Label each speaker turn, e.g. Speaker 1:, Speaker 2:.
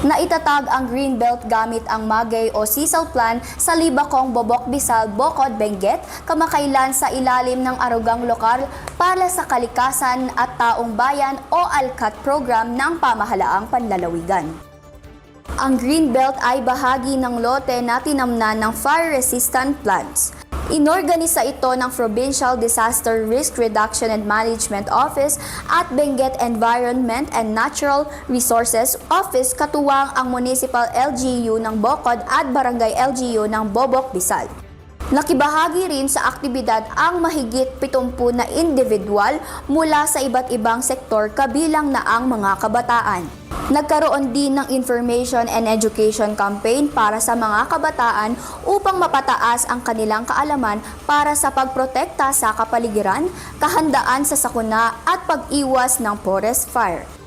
Speaker 1: na itatag ang Greenbelt gamit ang Magay o Sisal Plan sa Libacong, Bobok, Bisal, Bocod, Benguet, kamakailan sa ilalim ng Arugang Lokal para sa Kalikasan at Taong Bayan o ALCAT program ng Pamahalaang Panlalawigan. Ang Greenbelt ay bahagi ng lote na tinamnan ng fire-resistant plants. Inorganisa ito ng Provincial Disaster Risk Reduction and Management Office at Benguet Environment and Natural Resources Office katuwang ang Municipal LGU ng Bocod at Barangay LGU ng Bobok, Bisal. Nakibahagi rin sa aktibidad ang mahigit 70 na individual mula sa iba't ibang sektor kabilang na ang mga kabataan. Nagkaroon din ng information and education campaign para sa mga kabataan upang mapataas ang kanilang kaalaman para sa pagprotekta sa kapaligiran, kahandaan sa sakuna at pag-iwas ng forest fire.